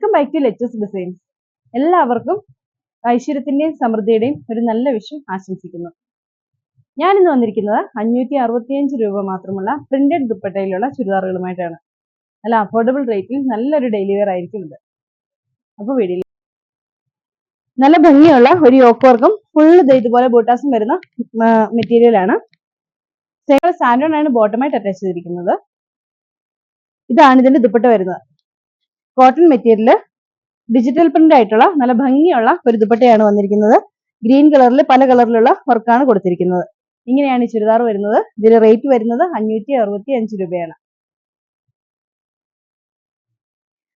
Welcome back to let's designs. എല്ലാവർക്കും ഐശ്വര്യത്തിന്റെയും സമൃദ്ധിയുടെയും ഒരു നല്ല വിഷയം ആശംസിക്കുന്നു. ഞാൻ ഇന്ന് വന്നിരിക്കുന്നത് അഞ്ഞൂറ്റി അറുപത്തിയഞ്ച് രൂപ മാത്രമുള്ള പ്രിന്റഡ് ദുപ്പട്ടയിലുള്ള ചുരിദാറുകളുമായിട്ടാണ്. നല്ല അഫോർഡബിൾ റേറ്റിൽ നല്ലൊരു ഡെയിലി വെയർ ആയിരിക്കും ഇത്. അപ്പോൾ വീഡിയോ നല്ല ഭംഗിയുള്ള ഒരു യോക്ക് വർക്കും ഫുള്ള് ഇതുപോലെ ബൂട്ടാസും വരുന്ന മെറ്റീരിയൽ ആണ്. സാൻഡോൺ ആണ് ബോട്ടമായിട്ട് അറ്റാച്ച് ചെയ്തിരിക്കുന്നത്. ഇതാണ് ഇതിന്റെ ദുപ്പട്ട വരുന്നത്. കോട്ടൺ മെറ്റീരിയൽ ഡിജിറ്റൽ പ്രിന്റ് ആയിട്ടുള്ള നല്ല ഭംഗിയുള്ള ഒരു ദുപ്പട്ടയാണ് വന്നിരിക്കുന്നത്. ഗ്രീൻ കളറിൽ പല കളറിലുള്ള വർക്കാണ് കൊടുത്തിരിക്കുന്നത്. ഇങ്ങനെയാണ് ഈ ചുരിദാർ വരുന്നത്. ഇതിന്റെ റേറ്റ് വരുന്നത് അഞ്ഞൂറ്റി അറുപത്തി അഞ്ച് രൂപയാണ്.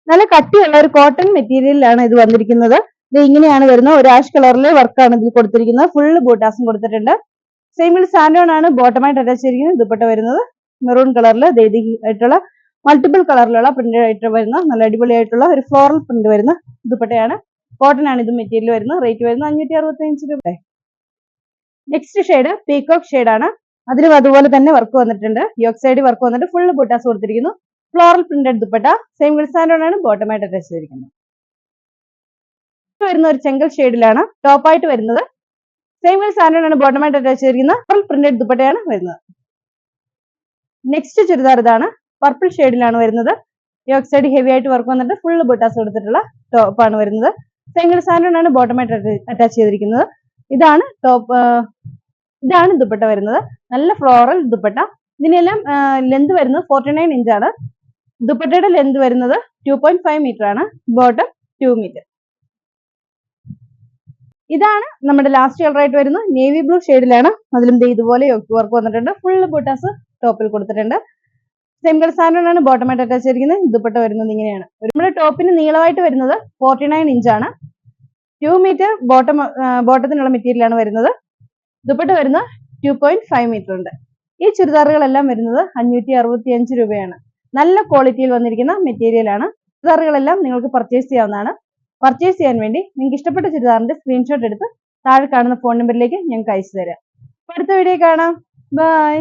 നല്ല കട്ടിയുള്ള ഒരു കോട്ടൺ മെറ്റീരിയലാണ് ഇത് വന്നിരിക്കുന്നത്. ഇത് ഇങ്ങനെയാണ് വരുന്നത്. ഒരു ആഷ് കളറിലെ വർക്കാണ് ഇതിൽ കൊടുത്തിരിക്കുന്നത്. ഫുള്ള് ബൂട്ടാസും കൊടുത്തിട്ടുണ്ട്. സെയിമിൽ സാൻഡോൺ ആണ് ബോട്ടമായിട്ട് അറ്റാച്ച് ചെയ്തിരിക്കുന്നത്. ദുപ്പട്ട വരുന്നത്. മെറൂൺ കളറിൽ ആയിട്ടുള്ള മൾട്ടിപ്പിൾ കളറിലുള്ള പ്രിന്റ് ആയിട്ട് വരുന്ന നല്ല അടിപൊളിയായിട്ടുള്ള ഒരു ഫ്ലോറൽ പ്രിന്റ് വരുന്ന ദുപ്പട്ടയാണ്. കോട്ടൺ ആണ് ഇത് മെറ്റീരിയൽ വരുന്നത്. റേറ്റ് വരുന്നത് അഞ്ഞൂറ്റി അറുപത്തി രൂപ നെക്സ്റ്റ് ഷെയ്ഡ് പീകോക്ക് ആണ്. അതിലും അതുപോലെ തന്നെ വർക്ക് വന്നിട്ടുണ്ട്. യോക്ക് സൈഡ് വർക്ക് വന്നിട്ട് ഫുള്ള് ബുട്ടാസ് കൊടുത്തിരിക്കുന്നു. Floral printed dupatta. സെയിം ആണ്. ബോട്ടമായിട്ട് അറ്റാച്ച് ചെയ്തിരിക്കുന്നത്. വരുന്ന ഒരു ചെങ്കൽ ഷെയ്ഡിലാണ് ടോപ്പായിട്ട് വരുന്നത്. സെയിം ആണ്. ബോട്ടമായിട്ട് അറ്റാച്ച് ചെയ്തിരിക്കുന്നത് ഫ്ലോറൽ പ്രിന്റഡ് ദുപ്പട്ടയാണ് വരുന്നത്. നെക്സ്റ്റ് ചുരിദാർ ഇതാണ്. പർപ്പിൾ ഷെയ്ഡിലാണ് വരുന്നത്. യോക്ക് ഹെവി ആയിട്ട് വർക്ക് വന്നിട്ട് ഫുൾ ബുട്ടാസ് കൊടുത്തിട്ടുള്ള ടോപ്പാണ് വരുന്നത്. സിംഗിൾ സാൻഡോൺ ബോട്ടമായിട്ട് അറ്റാച്ച് ചെയ്തിരിക്കുന്നത്. ഇതാണ് ടോപ്പ് ഇതാണ് ദുപ്പട്ട വരുന്നത്. നല്ല ഫ്ലോറൽ ദുപ്പട്ട. ഇതിനെല്ലാം ലെന്ത് വരുന്നത് ഫോർട്ടി നയൻ ഇഞ്ചാണ് ദുപ്പട്ടയുടെ ലെന്ത് വരുന്നത് ടു പോയിന്റ് ഫൈവ് മീറ്റർ ആണ്. ബോട്ടം ടു മീറ്റർ ഇതാണ് നമ്മുടെ ലാസ്റ്റ് കളർ ആയിട്ട് വരുന്നത്. നേവി ബ്ലൂ ഷെയ്ഡിലാണ് അതിലും ഇതുപോലെ വർക്ക് വന്നിട്ടുണ്ട്. ഫുൾ ബുട്ടാസ് ടോപ്പിൽ കൊടുത്തിട്ടുണ്ട്. സെയിം കളർ സാധനമാണ് ബോട്ടമായിട്ട് അറ്റാച്ച് ചെയ്തിരിക്കുന്നത്. ദുപ്പട്ട വരുന്നത് ഇങ്ങനെയാണ്. നമ്മുടെ ടോപ്പിന് നീളമായിട്ട് വരുന്നത് ഫോർട്ടി നയൻ ഇഞ്ചാണ് ടു മീറ്റർ ബോട്ടം ബോട്ടത്തിനുള്ള മെറ്റീരിയൽ ആണ് വരുന്നത്. ദുപ്പട്ട വരുന്ന ടു പോയിന്റ് ഫൈവ് മീറ്റർ ഉണ്ട്. ഈ ചുരിദാറുകളെല്ലാം വരുന്നത് അഞ്ഞൂറ്റി അറുപത്തി അഞ്ച് രൂപയാണ്. നല്ല ക്വാളിറ്റിയിൽ വന്നിരിക്കുന്ന മെറ്റീരിയലാണ് ചുരിദാറുകളെല്ലാം നിങ്ങൾക്ക് പർച്ചേസ് ചെയ്യാവുന്നതാണ്. പർച്ചേസ് ചെയ്യാൻ വേണ്ടി നിങ്ങൾക്ക് ഇഷ്ടപ്പെട്ട ചുരിദാറിന്റെ സ്ക്രീൻഷോട്ട് എടുത്ത് താഴെ കാണുന്ന ഫോൺ നമ്പറിലേക്ക് ഞങ്ങൾക്ക് അയച്ചു തരാം. അടുത്ത വീഡിയോ കാണാം. ബൈ